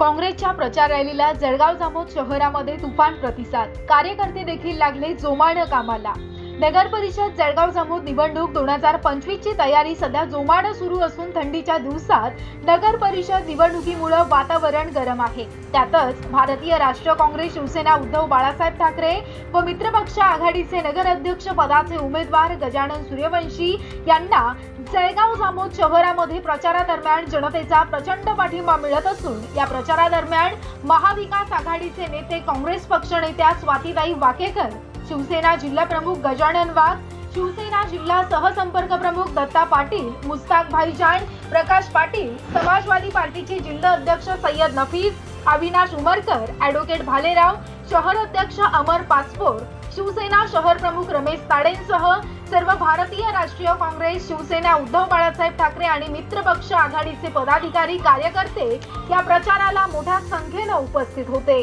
काँग्रेसच्या प्रचार रॅलीला जळगाव जामोद शहरामध्ये तुफान प्रतिसाद. कार्यकर्ते देखील लागले जोमानं कामाला. नगर परिषद जळगाव जमूत निवडणूक दोन हजार पंचवीसची तयारी सध्या जोमानं सुरू असून थंडीच्या दिवसात नगर परिषद निवडणुकीमुळं वातावरण गरम आहे. त्यातच भारतीय राष्ट्रीय काँग्रेस शिवसेना उद्धव बाळासाहेब ठाकरे व मित्रपक्ष आघाडीचे नगर अध्यक्ष पदाचे उमेदवार गजानन सूर्यवंशी यांना जळगाव जामोद शहरामध्ये प्रचारादरम्यान जनतेचा प्रचंड पाठिंबा मिळत असून या प्रचारादरम्यान महाविकास आघाडीचे नेते काँग्रेस पक्षनेत्या स्वातीताई वाकेकर शिवसेना जिल्हा प्रमुख गजानन वाघ शिवसेना जिल्हा सहसंपर्क प्रमुख दत्ता पाटील मुस्ताक भाईजान प्रकाश पाटील समाजवादी पार्टीचे जिल्हा अध्यक्ष सय्यद नफीस अविनाश उमरकर ॲडव्होकेट भालेराव शहर अध्यक्ष अमर पासपोर शिवसेना शहर प्रमुख रमेश ताडेंसह सर्व भारतीय राष्ट्रीय काँग्रेस शिवसेना उद्धव बाळासाहेब ठाकरे आणि मित्र पक्ष आघाडीचे पदाधिकारी कार्यकर्ते या प्रचाराला मोठ्या संख्येनं उपस्थित होते.